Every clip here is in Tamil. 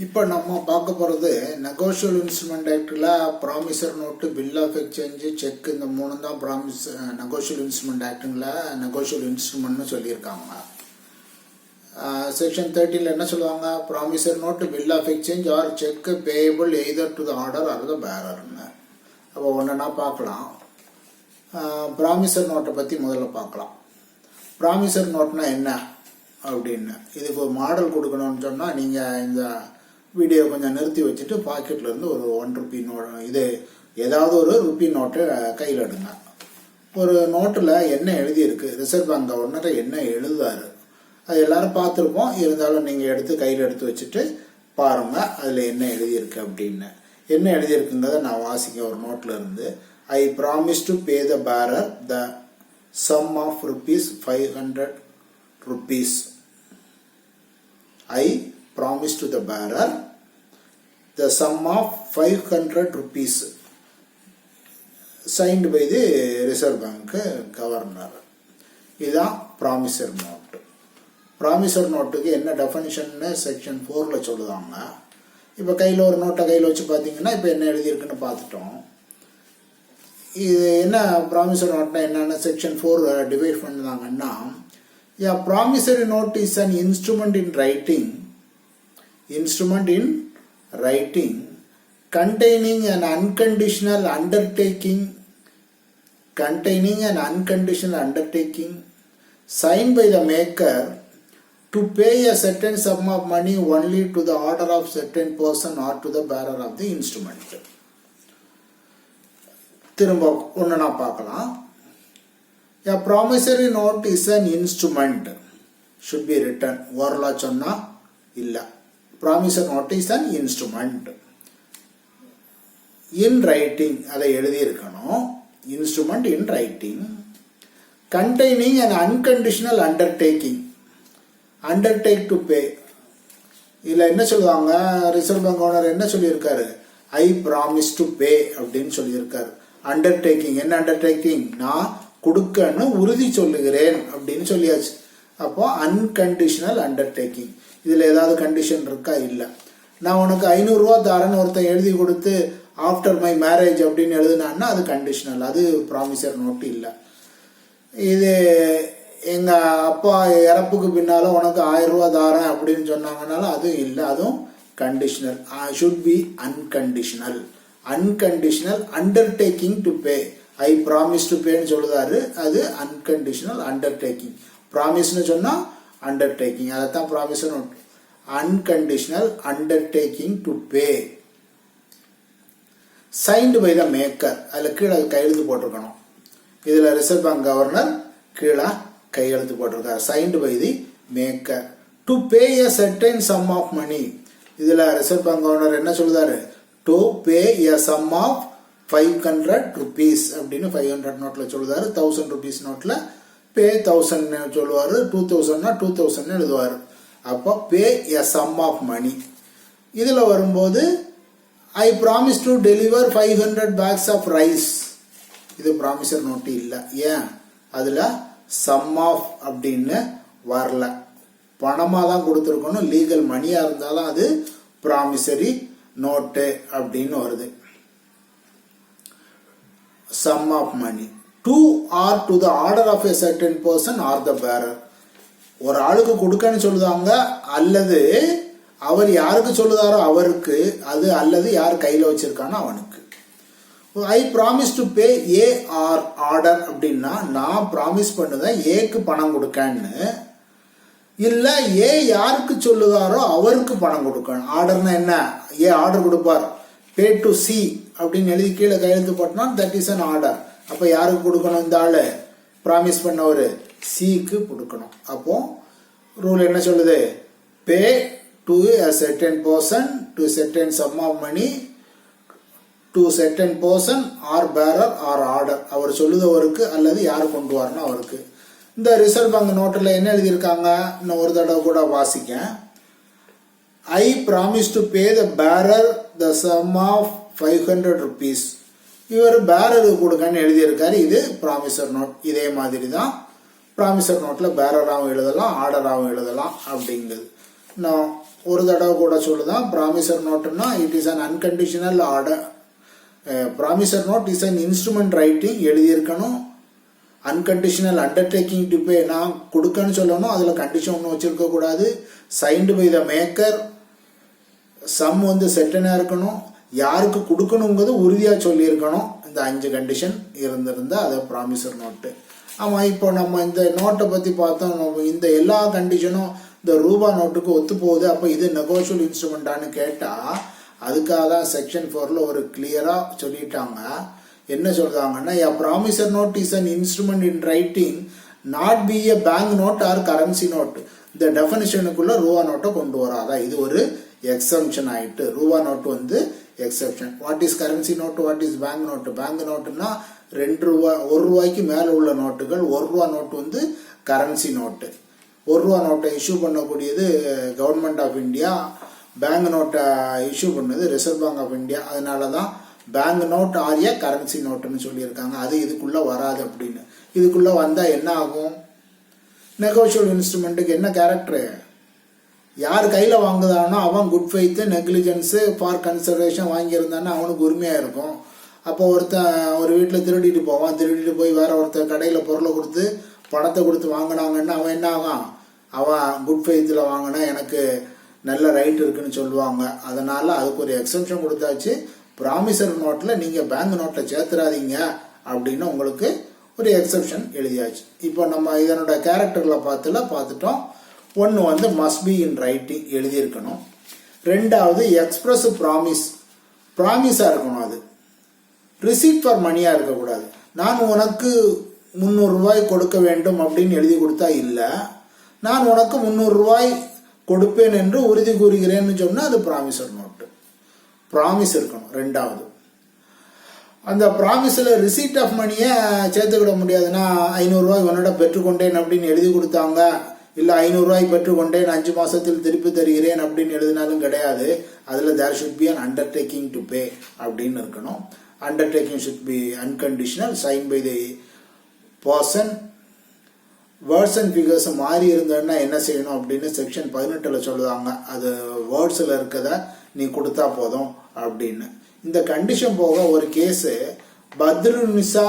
இப்போ நம்ம பார்க்க போகிறது நெகோஷியல் இன்ஸ்ட்ருமெண்ட் ஆக்டில் promissory note bill of exchange cheque இந்த மூணு தான் ப்ராமிஸ் நெகோஷியல் இன்ஸ்ட்ருமெண்ட் ஆக்டிங்கில் நெகோஷியல் இன்ஸ்ட்ருமெண்ட்னு சொல்லியிருக்காங்க. செக்ஷன் தேர்ட்டியில் என்ன சொல்லுவாங்க? Promissory note bill of exchange or cheque payable either to the order or the பேரர்னு அப்போ ஒன்றுனா பார்க்கலாம். ப்ராமிசர் நோட்டை பற்றி முதல்ல பார்க்கலாம். ப்ராமிசர் நோட்னா என்ன? அப்படின்னு. இதுக்கு ஒரு மாடல் கொடுக்கணும்னு சொன்னால் நீங்கள் இந்த வீடியோ கொஞ்சம் நிறுத்தி வச்சுட்டு பாக்கெட்ல இருந்து ஒரு ஒன் ருபி நோ இது ஏதாவது ஒரு ருபி நோட்டை கையில் எடுங்க. ஒரு நோட்டில் என்ன எழுதியிருக்கு ரிசர்வ் பேங்க் கவர்னர் என்ன எழுதுவாரு அது எல்லாரும் பார்த்துருப்போம். இருந்தாலும் நீங்கள் எடுத்து கையில் எடுத்து வச்சுட்டு பாருங்க அதில் என்ன எழுதியிருக்கு அப்படின்னு. என்ன எழுதியிருக்குங்கிறத நான் வாசிக்க ஒரு நோட்டில் இருந்து. I promise to pay the bearer the sum of rupees five hundred rupees I promise to the bearer the sum of 500 rupees signed by the Reserve Bank Governor. இதுதான் ப்ராமிசர் நோட்டு ப்ராமிசர் நோட்டுக்கு என்ன டெஃபனிஷன்னு செக்ஷன் ஃபோரில் சொல்லுவாங்க இப்போ கையில் ஒரு நோட்டை கையில் வச்சு பார்த்தீங்கன்னா இப்போ என்ன எழுதியிருக்குன்னு பார்த்துட்டோம் இது என்ன ப்ராமிசர் நோட்னா என்னென்ன section four divide பண்ணுதாங்கன்னா yeah promissory note is an instrument in writing instrument in writing containing an unconditional undertaking, containing an unconditional undertaking signed by the maker to pay a certain sum of money only to the order of certain person or to the bearer of the instrument. திரும்ப ஒன்று நான் பார்க்கலாம் A promissory note is an instrument should be written ஓரலா சொன்னா இல்ல promissory note is an instrument in writing அதை எழுதியிருக்கணும். Instrument in writing containing and unconditional undertaking undertake to pay இதில் என்ன சொல்லுவாங்க? ரிசர்வ் பேங்க் ஓனர் என்ன சொல்லியிருக்காரு? ஐ ப்ராமிஸ் டு பே அப்படின்னு சொல்லியிருக்காரு. அண்டர்டேக்கிங் என்ன அண்டர்டேக்கிங் நான் கொடுக்கன்னு உறுதி சொல்லுகிறேன் அப்படின்னு சொல்லியாச்சு. அப்போ அன்கண்டிஷனல் அண்டர்டேக்கிங் இதில் ஏதாவது கண்டிஷன் இருக்கா? இல்லை. நான் உனக்கு ஐநூறுரூவா தரேன்னு ஒருத்தன் எழுதி கொடுத்து ஆஃப்டர் மை மேரேஜ் அப்படின்னு எழுதுனான்னா அது கண்டிஷனல் அது ப்ராமிசர் நோட்டு இல்லை. இது எங்கள் அப்பா இறப்புக்கு பின்னால் உனக்கு ஆயிரரூவா தாரேன் அப்படின்னு சொன்னாங்கனாலும் அதுவும் இல்லை. அதுவும் conditional should be unconditional unconditional undertaking to pay I promise to பேன்னு சொல்லுதாரு. அது அன்கண்டிஷனல் அண்டர்டேக்கிங் ப்ராமிஸ்னு சொன்னால் அண்டர்டேக்கிங் அதைத்தான் promise unconditional undertaking to pay signed by the maker அதில் கீழே கையெழுத்து போட்டிருக்கணும். இதில் ரிசர்வ் பேங்க் கவர்னர் கீழே கையெழுத்து போட்டிருக்காரு. Signed by the maker to pay a certain sum of money இதில் ரிசர்வ் பேங்க் கவர்னர் என்ன சொல்லுதாரு? To pay a sum of five hundred rupees அப்படின்னு ஃபைவ் ஹண்ட்ரட் நோட்டில் சொல்லுதாரு. தௌசண்ட் ருபீஸ் நோட்டில் பே தௌசண்ட் சொல்லுவார் டூ தௌசண்ட்னா டூ தௌசண்ட்னு எழுதுவார். அப்போ pay a sum of money. இதில் வரும்போது I promise to deliver five hundred bags of rice இது ப்ராமிசர் நோட்டு இல்லை. ஏன்? அதில் சம் ஆஃப் அப்படின்னு வரல. பணமாக தான் கொடுத்துருக்கணும். லீகல் மணியாக இருந்தாலும் அது ப்ராமிசரி நோட்டு அப்படின்னு வருது. Sum of money. To or to the order of a certain person or the bearer. ஒரு ஆளுக்கு கொடுக்கன்னு சொல்லுதாங்க அல்லது அவர் யாருக்கு சொல்லுதாரோ அவருக்கு அது அல்லது யார் கையில் வச்சிருக்கானோ அவனுக்கு. I promise to pay A or order அப்படின்னா நான் ப்ராமிஸ் பண்ணுதேன் ஏக்கு பணம் கொடுக்கன்னு. இல்லை ஏ யாருக்கு சொல்லுதாரோ அவருக்கு பணம் கொடுக்கணும். ஆர்டர்னா என்ன? ஏ ஆர்டர் கொடுப்பார். பே டு சி அப்படின்னு எழுதி கீழே கையெழுத்து போட்டோம்னா தட் இஸ் அன் ஆர்டர் அப்போ யாருக்கு கொடுக்கணும் இந்த ஆள்? ப்ராமிஸ் பண்ணவர். சிக்கு கொடுக்கணும். அப்போ ரூல் என்ன சொல்லுது? Pay to a certain person to certain sum of money to certain person or bearer or order அவர் சொல்லுதவருக்கு அல்லது யார் கொண்டு வரணும் அவருக்கு. இந்த ரிசர்வ் பேங்க் நோட்டில் என்ன எழுதியிருக்காங்க? இன்னும் ஒரு தடவை கூட வாசிக்கேன். I promise to pay the bearer the sum of five hundred rupees இவர் பேரருக்கு கொடுங்கன்னு எழுதியிருக்காரு. இது ப்ராமிசர் நோட் இதே மாதிரி தான் ப்ராமிசர் நோட்டில் பேரராகவும் எழுதலாம் ஆர்டராகவும் எழுதலாம் அப்படிங்கிறது நான் ஒரு தடவை கூட சொல்லுதான் promissory நோட்டுன்னா it is an unconditional order promissory note is an instrument writing எழுதியிருக்கணும். Unconditional undertaking to pay நான் கொடுக்கன்னு சொல்லணும் அதில் கண்டிஷன் ஒன்றும் வச்சுருக்கக்கூடாது signed by the maker sum வந்து செட்டனாக இருக்கணும். யாருக்கு கொடுக்கணுங்கிறது உறுதியாக சொல்லியிருக்கணும். இந்த அஞ்சு கண்டிஷன் இருந்திருந்தா அது ப்ராமிசர் நோட்டு ஆமாம் இப்போ நம்ம இந்த நோட்டை பற்றி பார்த்தோம். நம்ம இந்த எல்லா கண்டிஷனும் இந்த ரூபா நோட்டுக்கு ஒத்து போகுது. அப்போ இது நெகோஷியல் இன்ஸ்ட்ருமெண்ட்டான்னு கேட்டால் அதுக்காக தான் செக்ஷன் ஃபோரில் ஒரு கிளியராக சொல்லிட்டாங்க. என்ன சொல்கிறாங்கன்னா a promissory note is an instrument in writing not be a bank note or currency note இந்த டெஃபனிஷனுக்குள்ள ரூபா நோட்டை கொண்டு வராதா? இது ஒரு எக்ஸம்ஷன் ஆயிட்டு ரூபா நோட் வந்து exception what is currency note what is bank note bank நோட்டுன்னா ரெண்டு ரூபா ஒரு ரூபாய்க்கு மேலே உள்ள நோட்டுகள் ஒரு ரூபா நோட்டு வந்து கரன்சி நோட்டு ஒரு ரூபா நோட்டை இஷ்யூ பண்ணக்கூடியது கவர்மெண்ட் ஆஃப் இந்தியா பேங்க் நோட்டை இஷ்யூ பண்ணது ரிசர்வ் பேங்க் ஆஃப் இந்தியா அதனால தான் பேங்க் நோட் ஆரிய கரன்சி நோட்டுன்னு சொல்லியிருக்காங்க. அது இதுக்குள்ளே வராது அப்படின்னு. இதுக்குள்ளே வந்தால் என்ன ஆகும்? நெகோஷியல் இன்ஸ்ட்ருமெண்ட்டுக்கு என்ன கேரக்டரு யார் கையில் வாங்குதானோ அவன் good faith negligence for conservation வாங்கியிருந்தானே அவனுக்கு உரிமையாக இருக்கும். அப்போ ஒருத்தன் ஒரு வீட்டில் திருடிட்டு போவான். திருடிட்டு போய் வேற ஒருத்தன் கடையில் பொருளை கொடுத்து பணத்தை கொடுத்து வாங்கினாங்கன்னா அவன் என்ன ஆகான் அவன் குட் ஃபெய்த்தில் வாங்கினா எனக்கு நல்ல ரைட் இருக்குன்னு சொல்லுவாங்க. அதனால அதுக்கு ஒரு எக்ஸம்ஷன் கொடுத்தாச்சு. ப்ராமிசர் நோட்டில் நீங்கள் பேங்க் நோட்டில் சேர்த்துறாதீங்க அப்படின்னு உங்களுக்கு ஒரு எக்ஸப்ஷன் எழுதியாச்சு. இப்போ நம்ம இதனோட கேரக்டர்களை பார்த்துல பார்த்துட்டோம். ஒன்று வந்து மஸ்ட் பி இன் ரைட்டிங் எழுதியிருக்கணும். ரெண்டாவது எக்ஸ்பிரஸ் ப்ராமிஸ் ப்ராமிஸாக இருக்கணும் அது. ரிசீட் ஃபார் மணியாக இருக்கக்கூடாது. நான் உனக்கு முந்நூறுரூவாய் கொடுக்க வேண்டும் அப்படின்னு எழுதி கொடுத்தா இல்லை. நான் உனக்கு முந்நூறுரூவாய் கொடுப்பேன் என்று உறுதி கூறுகிறேன்னு சொன்னால் அது ப்ராமிசர் நோட்டு ப்ராமிஸ் இருக்கணும் ரெண்டாவது. அந்த ப்ராமிஸில் ரிசீட் ஆஃப் மணியை சேர்த்துக்கிட முடியாதுன்னா ஐநூறுரூவாய் உன்னோட பெற்றுக்கொண்டேன் அப்படின்னு எழுதி கொடுத்தாங்க. இல்லை ஐநூறுரூவாய் பெற்றுக்கொண்டேன் அஞ்சு மாதத்தில் திருப்பி தருகிறேன் அப்படின்னு எழுதினாலும் கிடையாது. அதில் there should be an undertaking to pay அப்படின்னு இருக்கணும். Undertaking should be unconditional sign by the person words and figures மாறி இருந்ததுன்னா என்ன செய்யணும் அப்படின்னு செக்ஷன் பதினெட்டில் சொல்லுவாங்க. அது வேர்ட்ஸில் இருக்கத நீ கொடுத்தா போதும் அப்படின்னு. இந்த கண்டிஷன் போக ஒரு கேஸு பத்ருநிசா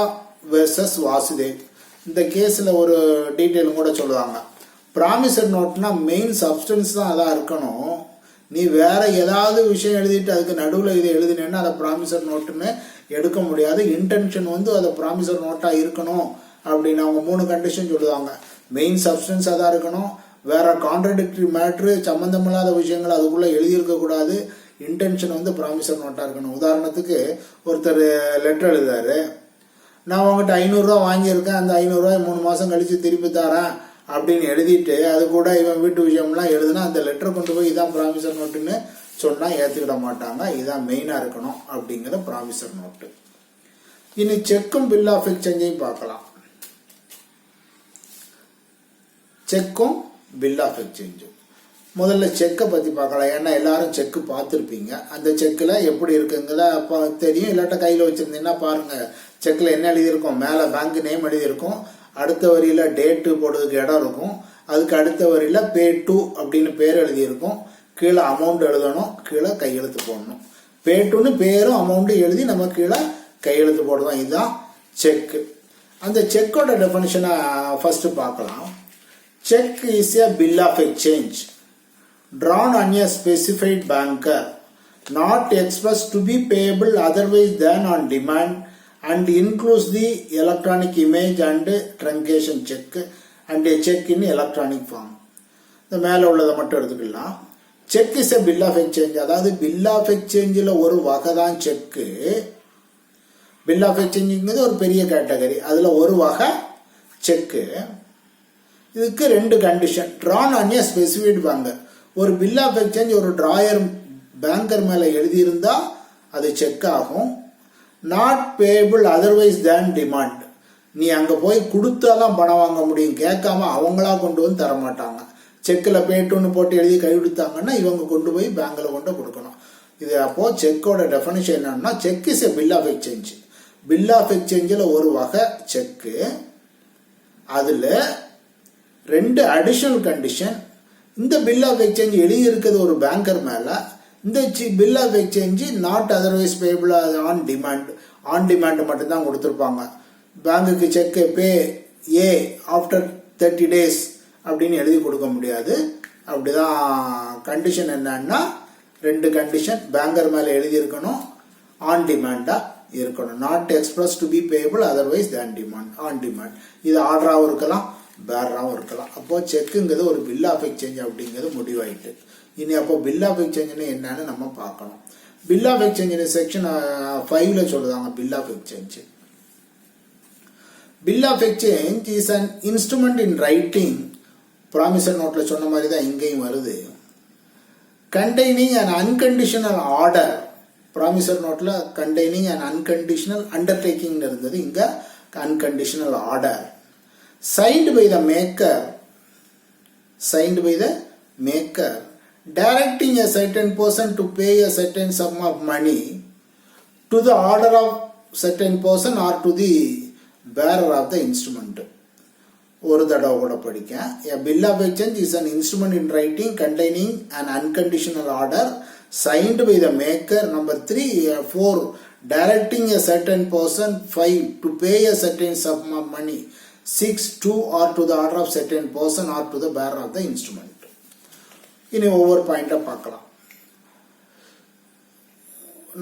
வெர்சஸ் வாசுதேவ். இந்த கேஸில் ஒரு டீட்டெயிலும் கூட சொல்லுவாங்க. ப்ராமிசர் நோட்னா மெயின் சப்ஸ்டன்ஸ் தான் அதான் இருக்கணும். நீ வேற ஏதாவது விஷயம் எழுதிட்டு அதுக்கு நடுவில் இதை எழுதினேன்னா அதை ப்ராமிசர் நோட்டுன்னு எடுக்க முடியாது. இன்டென்ஷன் வந்து அதை ப்ராமிசர் நோட்டாக இருக்கணும் அப்படின்னு அவங்க மூணு கண்டிஷன் சொல்லுவாங்க. மெயின் சப்ஸ்டன்ஸ் தான் இருக்கணும். வேற கான்ட்ரடிக்டரி மேட்ரு சம்மந்தமில்லாத விஷயங்கள் அதுக்குள்ளே எழுதியிருக்கக்கூடாது இன்டென்ஷன் வந்து ப்ராமிசர் நோட்டாக இருக்கணும். உதாரணத்துக்கு ஒருத்தர் லெட்டர் எழுதாரு நான் உங்ககிட்ட ஐநூறுரூவா வாங்கியிருக்கேன். அந்த ஐநூறுரூவா மூணு மாதம் கழித்து திருப்பி தரேன். அப்படின்னு எழுதிட்டு அது கூட இவன் வீட்டு விஷயம்லாம் எழுதுனா அந்த லெட்டர் கொண்டு போய் இதான் ப்ராமிசர் நோட்டுன்னு சொன்னால் ஏற்றுக்கிட மாட்டாங்க. இதான் மெயினாக இருக்கணும் அப்படிங்கிற ப்ராமிசர் நோட்டு இனி செக்கும் பில் ஆஃப் எக்ஸ்சேஞ்சையும் பார்க்கலாம். செக்கும் பில் ஆஃப் எக்ஸ்சேஞ்சும் முதல்ல செக்கை பற்றி பார்க்கலாம். ஏன்னா எல்லாரும் செக்கு பார்த்துருப்பீங்க. அந்த செக்கில் எப்படி இருக்குங்கிறத அப்போ தெரியும். இல்லாட்ட கையில் வச்சுருந்தீங்கன்னா பாருங்கள் செக்கில் என்ன எழுதியிருக்கோம்? மேலே பேங்க் நேம் எழுதியிருக்கோம். அடுத்த வரியில் டேட்டு போடுறதுக்கு இடம் இருக்கும். அதுக்கு அடுத்த வரியில் பே டூ அப்படின்னு பேர் எழுதியிருக்கும். கீழே அமௌண்ட் எழுதணும் கீழே கையெழுத்து போடணும். பே டூன்னு பேரும் அமௌண்ட்டும் எழுதி நம்ம கீழே கையெழுத்து போடுவோம் இதுதான் செக்கு அந்த செக்கோட டெஃபனிஷனை ஃபஸ்ட்டு பார்க்கலாம். Cheque is a bill of exchange drawn on a specified banker. not expressed to be payable otherwise than on demand. And includes the electronic image and truncation check and a check in electronic form. இந்த மேலே உள்ளதை மட்டும் எடுத்துக்கலாம். Cheque is a bill of exchange அதாவது பில் ஆஃப் எக்ஸ்சேஞ்சில் ஒரு வகை தான் செக்கு பில் ஆஃப் எக்ஸ்சேஞ்சுங்கிறது ஒரு பெரிய கேட்டகரி அதில் ஒரு வகை செக்கு இதுக்கு ரெண்டு condition drawn on a specified banker ஒரு பில் ஆஃப் எக்ஸ்சேஞ்ச் ஒரு ட்ராயர் பேங்கர் மேலே எழுதியிருந்தால் அது செக் ஆகும். Not payable otherwise than demand நீ அங்கே போய் கொடுத்தா தான் பணம் வாங்க முடியும். கேட்காம அவங்களா கொண்டு வந்து தர மாட்டாங்க செக்கில் பேட்டுன்னு போட்டு எழுதி கைவிடுத்தாங்கன்னா இவங்க கொண்டு போய் பேங்கில் கொண்டு கொடுக்கணும். இது அப்போது செக்கோட டெஃபனிஷன் என்னன்னா cheque is a bill of exchange bill of எக்ஸ்சேஞ்சில் ஒரு வகை செக்கு. அதில் ரெண்டு அடிஷனல் கண்டிஷன் இந்த பில் ஆஃப் எக்ஸ்சேஞ்ச் எழுதியிருக்கிறது ஒரு பேங்கர் மேலே. இந்த bill of exchange not otherwise payable on demand on demand மட்டும்தான் கொடுத்துருப்பாங்க. பேங்குக்கு cheque pay A after thirty days அப்படின்னு எழுதி கொடுக்க முடியாது. அப்படிதான் கண்டிஷன் என்னன்னா ரெண்டு கண்டிஷன் பேங்கர் மேலே எழுதியிருக்கணும். ஆன் டிமாண்டாக இருக்கணும். Not express to be payable otherwise than demand on demand இது ஆர்டராகவும் இருக்கலாம் பேரராகவும் இருக்கலாம். அப்போ செக்குங்கிறது ஒரு பில் ஆஃப் எக்ஸ்சேஞ்ச் அப்படிங்கிறது முடிவாயிட்டு. இனி அப்போ பில் ஆஃப் எக்ஸ்சேஞ்சுன்னு என்னன்னு நம்ம பார்க்கணும். பில் ஆஃப் எக்ஸ்சேஞ்ச் செக்ஷன் ஃபைவ்ல சொல்லுதாங்க bill of exchange bill of exchange is an instrument in writing promissory நோட்டில் சொன்ன மாதிரி தான் இங்கேயும் வருது. Containing an unconditional order promissory நோட்டில் கண்டெய்னிங் அண்ட் அன்கண்டிஷனல் அண்டர்டேக்கிங் இருந்தது. இங்கே unconditional order signed by the maker signed by the maker directing a certain person to pay a certain sum of money to the order of certain person or to the bearer of the instrument ஒரு தடவை கூட படிக்க a bill of exchange is an instrument in writing containing an unconditional order signed by the maker number 3 4 directing a certain person 5 to pay a certain sum of money 6 to or to the order of certain person or to the bearer of the instrument இனி ஒவ்வொரு பாயிண்டா பார்க்கலாம்.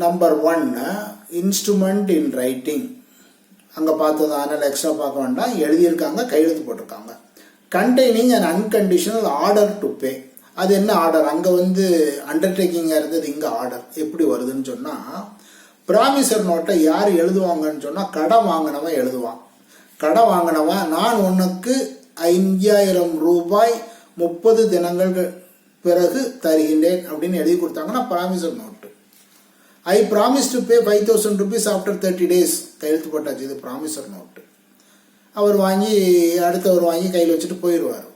Number one instrument in writing அங்கே பார்த்தது அதனால் எக்ஸ்ட்ரா பார்க்க வேண்டாம். எழுதியிருக்காங்க கையெழுத்து போட்டிருக்காங்க. Containing and unconditional order to pay அது என்ன ஆர்டர் அங்கே வந்து அண்டர்டேக்கிங்காக இருந்தது இங்கே ஆர்டர் எப்படி வருதுன்னு சொன்னால் ப்ராமிசர் நோட்டை யார் எழுதுவாங்கன்னு சொன்னால் கடன் வாங்கினவன் எழுதுவான். கடன் வாங்கினவன் நான் உனக்கு ஐயாயிரம் ரூபாய் முப்பது தினங்கள் பிறகு தருகின்றேன் அப்படின்னு எழுதி கொடுத்தாங்கன்னா promissory note I promise to pay five thousand rupees after thirty days கையெழுத்து போட்டாச்சு இது ப்ராமிசர் நோட்டு அவர் வாங்கி அடுத்தவர் வாங்கி கையில் வச்சுட்டு போயிடுவார்.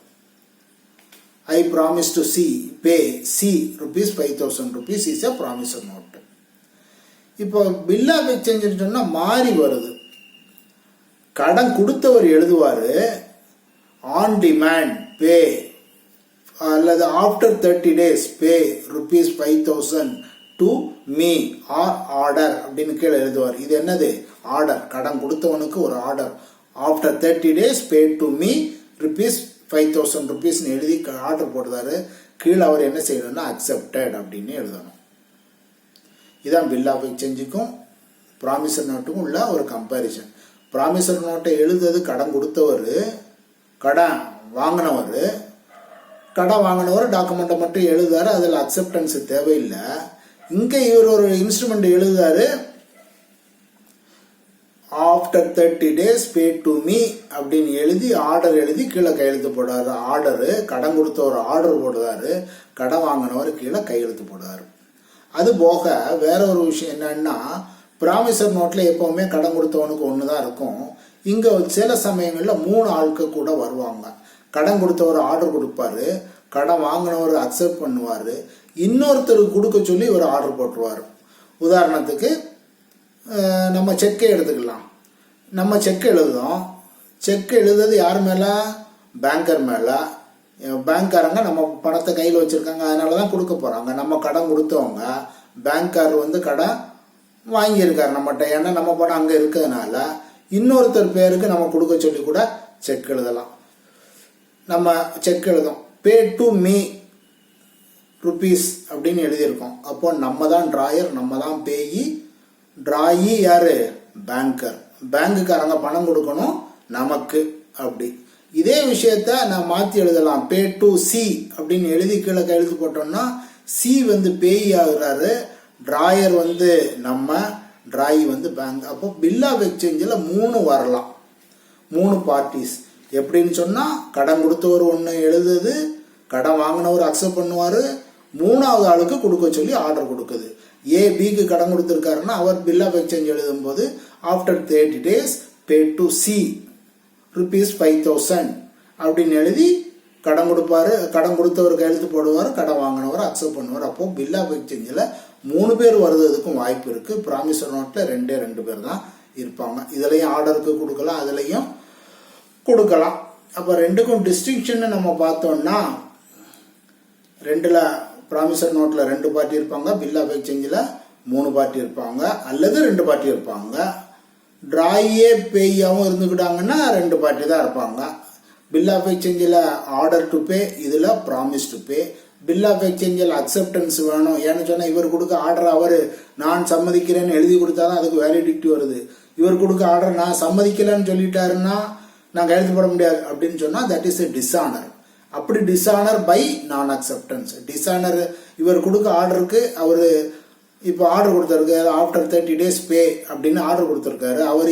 I promise to C pay C rupees five thousand rupees is a promissory note இப்போ பில் ஆஃப் எக்ஸ்சேஞ்சுன்னு சொன்னால் மாறி வருது. கடன் கொடுத்தவர் எழுதுவார் ஆன் டிமேண்ட் பே அல்லது after thirty days pay rupees five thousand to me or order அப்படின்னு கீழே எழுதுவார். இது என்னது? ஆர்டர் கடன் கொடுத்தவனுக்கு ஒரு order after thirty days pay to me rupees five thousand ருபீஸ்னு எழுதி ஆர்டர் போடுறாரு. கீழே அவர் என்ன செய்யணும்னா அக்செப்டட் அப்படின்னு எழுதணும். இதான் பில் ஆஃப் எக்ஸ்சேஞ்சுக்கும் ப்ராமிசர் நோட்டுக்கும் உள்ள ஒரு கம்பேரிசன் ப்ராமிசர் நோட்டை எழுதுறது கடன் கொடுத்தவர் கடன் வாங்கினவர் கடன் வாங்கினவர் டாக்குமெண்ட்டை மட்டும் எழுதுறாரு அதில் அக்செப்டன்ஸ் தேவையில்லை. இங்கே இவர் ஒரு இன்ஸ்ட்ருமெண்ட் எழுதுறாரு after thirty days pay to me அப்படின்னு எழுதி ஆர்டர் எழுதி கீழே கையெழுத்து போடுறாரு ஆர்டரு கடன் கொடுத்த ஒரு ஆர்டர் போடுறாரு கடன் வாங்கினவர் கீழே கையெழுத்து போடுறாரு அது போக வேற ஒரு விஷயம் என்னன்னா ப்ராமிசர் நோட்டில் எப்போவுமே கடன் கொடுத்தவனுக்கு ஒன்று தான் இருக்கும். இங்கே சில சமயங்களில் மூணு ஆட்கள் கூட வருவாங்க. கடன் கொடுத்தவர் ஆர்டர் கொடுப்பாரு கடன் வாங்கினவர் அக்செப்ட் பண்ணுவார் இன்னொருத்தருக்கு கொடுக்க சொல்லி ஒரு ஆர்டர் போட்டுருவார். உதாரணத்துக்கு நம்ம செக்கை எடுத்துக்கலாம். நம்ம செக் எழுதுறோம். செக் எழுதுறது யார் மேலே? பேங்கர் மேலே. பேங்க்காரங்க நம்ம பணத்தை கையில் வச்சுருக்காங்க அதனால தான் கொடுக்க போகிறாங்க நம்ம கடன் கொடுத்தவங்க பேங்க்கார் வந்து கடன் வாங்கியிருக்காரு நம்மகிட்ட. ஏன்னா நம்ம பணம் அங்கே இருக்கிறதுனால இன்னொருத்தர் பேருக்கு நம்ம கொடுக்க சொல்லி கூட செக் எழுதலாம். நம்ம செக் எழுதும். பே டு மீ ருபீஸ் அப்படின்னு எழுதியிருக்கோம். அப்போ நம்ம தான் டிராயர் நம்ம தான் பேயி டிராயி யாரு? பேங்கர் பேங்குக்காரங்க பணம் கொடுக்கணும் நமக்கு அப்படி. இதே விஷயத்த நான் மாற்றி எழுதலாம். பே டு சி அப்படின்னு எழுதி கீழே கையெழுத்து போட்டோம்னா சி வந்து பேய் ஆகுறாரு. டிராயர் வந்து நம்ம டிராயி வந்து பேங்க் அப்போ பில் ஆஃப் எக்ஸ்சேஞ்சில் மூணு வரலாம். மூணு பார்ட்டிஸ் எப்படின்னு சொன்னால் கடன் கொடுத்தவர் ஒன்று எழுதுது கடன் வாங்கினவர் அக்செப்ட் பண்ணுவார் மூணாவது ஆளுக்கு கொடுக்க சொல்லி ஆர்டர் கொடுக்குது. ஏ பிக்கு கடன் கொடுத்துருக்காருன்னா அவர் பில் ஆஃப் எக்ஸ்சேஞ்ச் எழுதும்போது after thirty days pay to C rupees five thousand அப்படின்னு எழுதி கடன் கொடுப்பாரு கடன் கொடுத்தவர் கையெழுத்து போடுவார் கடன் வாங்கினவர் அக்செப்ட் பண்ணுவார். அப்போது பில் ஆஃப் எக்ஸ்சேஞ்சில் மூணு பேர் வர்றதுக்கும் வாய்ப்பு இருக்குது ப்ராமிசர் நோட்டில் ரெண்டே ரெண்டு பேர் தான் இருப்பாங்க. இதுலேயும் ஆர்டருக்கு கொடுக்கலாம் அதுலையும் கொடுக்கலாம். அப்போ ரெண்டுக்கும் டிஸ்டிங்ஷன் நம்ம பார்த்தோம்னா ரெண்டுல ப்ராமிசர் நோட்டில் ரெண்டு பார்ட்டி இருப்பாங்க பில் ஆஃப் எக்ஸ்சேஞ்சில் மூணு பார்ட்டி இருப்பாங்க அல்லது ரெண்டு பார்ட்டி இருப்பாங்க. ட்ராயே பேயாவும் இருந்துக்கிட்டாங்கன்னா ரெண்டு பார்ட்டி தான் இருப்பாங்க. பில் ஆஃப் எக்ஸ்சேஞ்சில் ஆர்டர் டு பே இதில் promise to pay bill of எக்ஸ்சேஞ்சில் அக்செப்டன்ஸ் வேணும். ஏன்னு சொன்னால் இவர் கொடுக்க ஆர்டர் அவர் நான் சம்மதிக்கிறேன்னு எழுதி கொடுத்தா தான் அதுக்கு வேலிடிட்டி வருது. இவர் கொடுக்க ஆர்டர் நான் சம்மதிக்கலைன்னு சொல்லிட்டாருன்னா நான் கையெழுத்து போட முடியாது அப்படின்னு சொன்னால் தட் இஸ் எ டிஸானர் அப்படி dishonour by non acceptance dishonour இவர் கொடுக்க ஆர்டருக்கு அவர் இப்போ ஆர்டர் கொடுத்துருக்காரு. ஆஃப்டர் தேர்ட்டி டேஸ் பே அப்படின்னு ஆர்டர் கொடுத்துருக்காரு. அவர்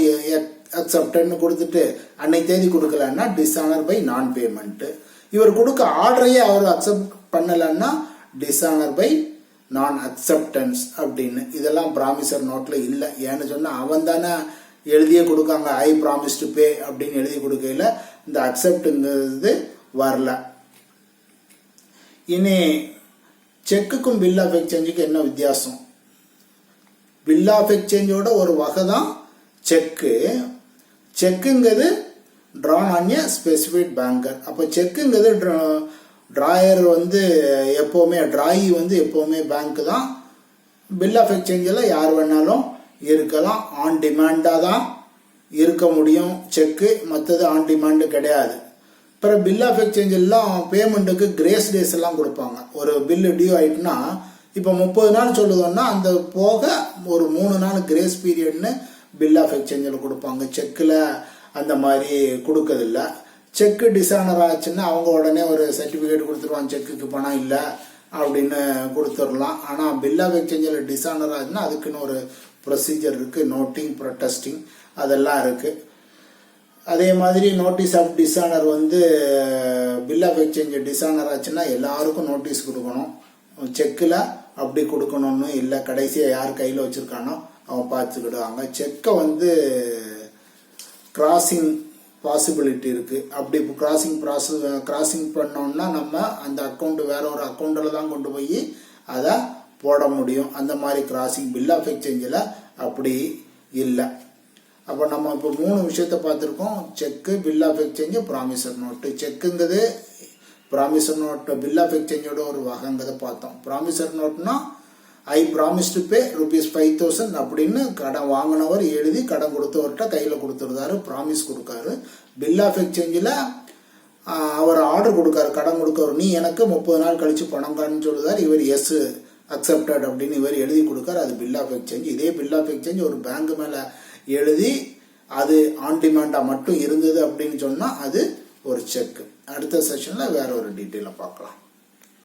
அக்செப்டன்னு கொடுத்துட்டு அன்னைக்கு தேதி கொடுக்கலன்னா டிஸானர் பை நான் பேமெண்ட்டு இவர் கொடுக்க ஆர்டரையே அவர் அக்செப்ட் பண்ணலைன்னா டிஸானர் பை நான் அக்செப்டன்ஸ் அப்படின்னு. இதெல்லாம் ப்ராமிசர் நோட்டில் இல்லை. ஏன்னு சொன்னால் அவன் தானே எழுதியே கொடுக்காங்க ஐ ப்ராமிஸ் டு பே அப்படின்னு எழுதி கொடுக்கையில் இந்த அக்செப்டுங்கிறது வரல. இனி செக்குக்கும் பில் ஆஃப் எக்ஸ்சேஞ்சுக்கும் என்ன வித்தியாசம்? பில் ஆஃப் எக்ஸ்சேஞ்சோட ஒரு வகை தான் cheque செக்குங்கிறது drawn on a specific banker அப்போ செக்குங்கிறது ட்ராயர் வந்து எப்போவுமே ட்ராயி வந்து எப்போவுமே பேங்க் தான். பில் ஆஃப் எக்ஸ்சேஞ்சில் யார் வேணாலும் இருக்கலாம். ஆன் டிமாண்டாக தான் இருக்க முடியும். செக்கு மற்றது ஆன் டிமாண்டு கிடையாது. அப்புறம் பில் ஆஃப் எக்ஸ்சேஞ்ச் எல்லாம் பேமெண்ட்டுக்கு கிரேஸ் டேஸ் எல்லாம் கொடுப்பாங்க. ஒரு பில்லு டியூ ஆயிட்டுனா இப்போ முப்பது நாள் சொல்லுதோன்னா அந்த போக ஒரு மூணு நாள் கிரேஸ் பீரியட்னு பில் ஆஃப் எக்ஸ்சேஞ்சில் கொடுப்பாங்க. செக்கில் அந்த மாதிரி கொடுக்கறதில்ல. செக்கு டிசானர் ஆச்சுன்னா அவங்க உடனே ஒரு சர்டிஃபிகேட் கொடுத்துருவாங்க. செக்குக்கு பணம் இல்லை அப்படின்னு கொடுத்துடலாம். ஆனால் பில் ஆஃப் எக்ஸ்சேஞ்சில் டிசானர் ஆச்சுன்னா அதுக்குன்னு ஒரு ப்ரொசீஜர் இருக்குது நோட்டிங் ப்ரொட்டஸ்டிங் அதெல்லாம் இருக்குது அதே மாதிரி நோட்டீஸ் ஆஃப் டிசானர் வந்து பில் ஆஃப் எக்ஸ்சேஞ்ச் டிசானர் ஆச்சுன்னா எல்லாருக்கும் நோட்டீஸ் கொடுக்கணும். செக்கில் அப்படி கொடுக்கணும்னு இல்லை கடைசியாக யார் கையில் வச்சுருக்கானோ அவன் பார்த்துக்கிடுவாங்க. செக்கை வந்து கிராசிங் பாசிபிலிட்டி இருக்குது அப்படி கிராசிங் ப்ராசஸ் கிராசிங் பண்ணோம்னா நம்ம அந்த அக்கௌண்ட் வேற ஒரு அக்கௌண்ட்டில் தான் கொண்டு போய் அதை போட முடியும். அந்த மாதிரி கிராசிங் பில் ஆஃப் எக்ஸ்சேஞ்சில் அப்படி இல்லை. அப்போ நம்ம இப்போ மூணு விஷயத்த பார்த்துருக்கோம். Cheque bill of exchange promissory note செக்குங்கிறது promissory note bill of எக்ஸ்சேஞ்சோட ஒரு வகைங்கிறத பார்த்தோம். Promissory நோட்னா I promise to pay rupees five thousand அப்படின்னு கடன் வாங்கினவர் எழுதி கடன் கொடுத்தவர்கிட்ட கையில் கொடுத்துருந்தாரு ப்ராமிஸ் கொடுக்காரு. பில் ஆஃப் எக்ஸ்சேஞ்சில் அவர் ஆர்டர் கொடுக்காரு கடன் கொடுக்கவர். நீ எனக்கு முப்பது நாள் கழித்து பணம் கான்னு சொல்லுதார். இவர் எஸ் அக்செப்டட் அப்படின்னு இவர் எழுதி கொடுக்காரு. அது பில் ஆஃப் எக்ஸ்சேஞ்ச் இதே பில் ஆஃப் எக்ஸ்சேஞ்ச் ஒரு பேங்க் மேலே எழுதி அது ஆன் டிமாண்டாக மட்டும் இருந்தது அப்படின்னு சொன்னால் அது ஒரு செக் அடுத்த செஷனில் வேற ஒரு டீட்டெயிலை பார்க்கலாம்.